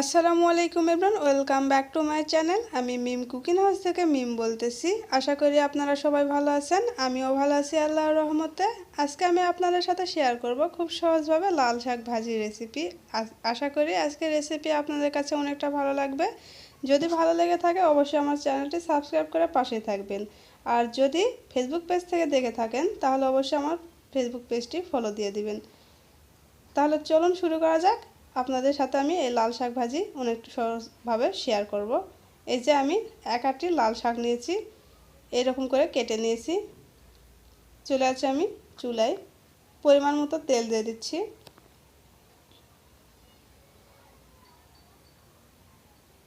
আসসালামু আলাইকুম everyone welcome back to my channel. আমি মিম কুকিং হাউস থেকে মিম বলতেছি। আশা করি আপনারা সবাই ভালো আছেন, আমিও ভালো আছি আল্লাহর রহমতে। আজকে আমি আপনাদের সাথে শেয়ার করব খুব সহজভাবে লাল শাক ভাজি রেসিপি আশা করি আজকের রেসিপি আপনাদের কাছে অনেকটা ভালো লাগবে। যদি ভালো লেগে থাকে, অবশ্যই আমার চ্যানেলটি সাবস্ক্রাইব করে পাশে থাকবেন। আর যদি ফেসবুক পেজ থেকে দেখে থাকেন, তাহলে অবশ্যই আমার ফেসবুক পেজটি ফলো দিয়ে দিবেন। তাহলে চলুন শুরু করা যাক। আপনাদের সাথে আমি এই লাল শাক ভাজি অনেক সহজভাবে শেয়ার করব। এই যে আমি এক আটটি লাল শাক নিয়েছি, এরকম করে কেটে নিয়েছি। চলে আছে আমি চুলায়। পরিমাণ মতো তেল দিয়ে দিচ্ছি।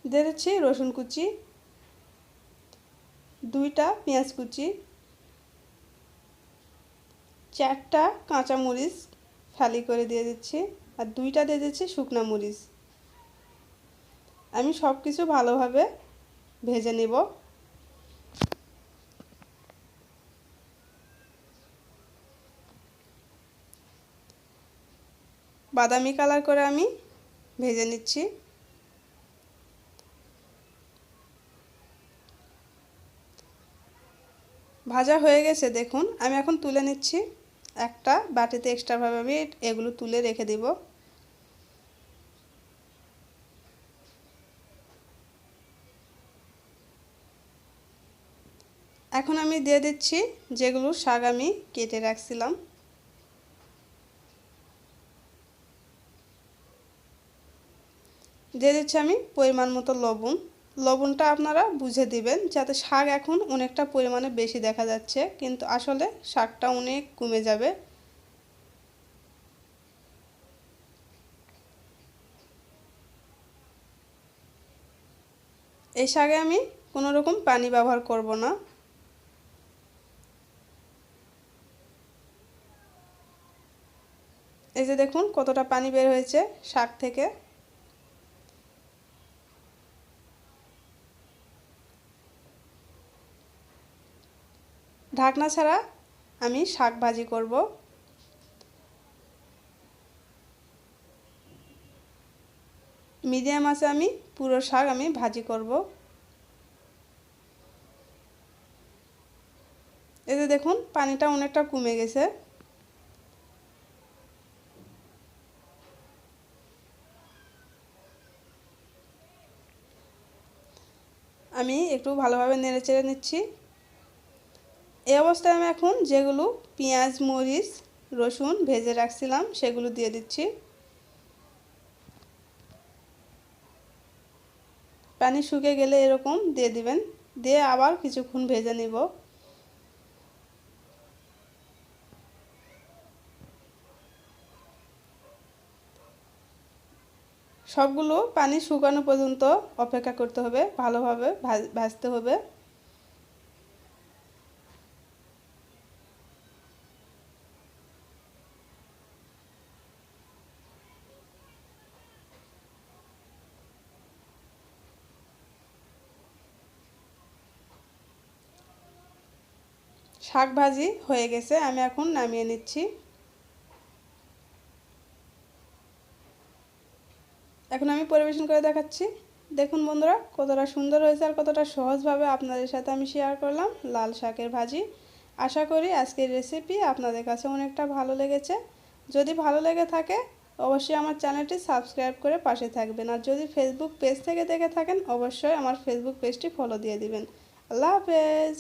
দিয়ে দিচ্ছি রসুন কুচি, দুইটা পেঁয়াজ কুচি, চারটা কাঁচামরিচ ফালি করে দিয়ে দিচ্ছি। আর দুইটা দিয়ে দিচ্ছি শুকনো মরিচ। আমি সব কিছু ভালোভাবে ভেজে নেব। বাদামি কালার করে আমি ভেজে নিচ্ছি। ভাজা হয়ে গেছে, দেখুন। আমি এখন তুলে নিচ্ছি। একটা বাটিতে এক্সট্রাভাবে আমি এগুলো তুলে রেখে দিব। এখন আমি দিয়ে দিচ্ছি যেগুলো শাক আমি কেটে রাখছিলাম। দিয়ে দিচ্ছি আমি পরিমাণ মতো লবণ। লবণটা আপনারা বুঝে দিবেন যাতে শাক এখন অনেকটা পরিমাণে বেশি দেখা যাচ্ছে, কিন্তু আসলে শাকটা অনেক কমে যাবে। এই শাকে আমি কোনো রকম পানি ব্যবহার করব না। এই যে দেখুন কতটা পানি বের হয়েছে শাক থেকে। ঢাকনা ছাড়া আমি শাক ভাজি করব। মিডিয়াম আছে আমি পুরো শাক আমি ভাজি করব। যে দেখুন, পানিটা অনেকটা কমে গেছে। আমি একটু ভালোভাবে নেড়ে চেড়ে নিচ্ছি। এই অবস্থায় আমি এখন যেগুলো পেঁয়াজ, মরিচ, রসুন ভেজে রাখছিলাম, সেগুলো দিয়ে দিচ্ছি। পানি শুকে গেলে এরকম দিয়ে দিবেন। দিয়ে আবার কিছুক্ষণ ভেজে নিব। সবগুলো পানি শুকানো পর্যন্ত অপেক্ষা করতে হবে। ভালোভাবে ভাজতে হবে। শাক ভাজি হয়ে গেছে, আমি এখন নামিয়ে নিচ্ছি। এখন আমি পরিবেশন করে দেখাচ্ছি। দেখুন বন্ধুরা, কতটা সুন্দর হয়েছে আর কতটা সহজভাবে আপনাদের সাথে আমি শেয়ার করলাম লাল শাকের ভাজি। আশা করি আজকের রেসিপি আপনাদের কাছে অনেকটা ভালো লেগেছে। যদি ভালো লেগে থাকে, অবশ্যই আমার চ্যানেলটি সাবস্ক্রাইব করে পাশে থাকবেন। আর যদি ফেসবুক পেজ থেকে দেখে থাকেন, অবশ্যই আমার ফেসবুক পেজটি ফলো দিয়ে দিবেন। আল্লাহ হাফেজ!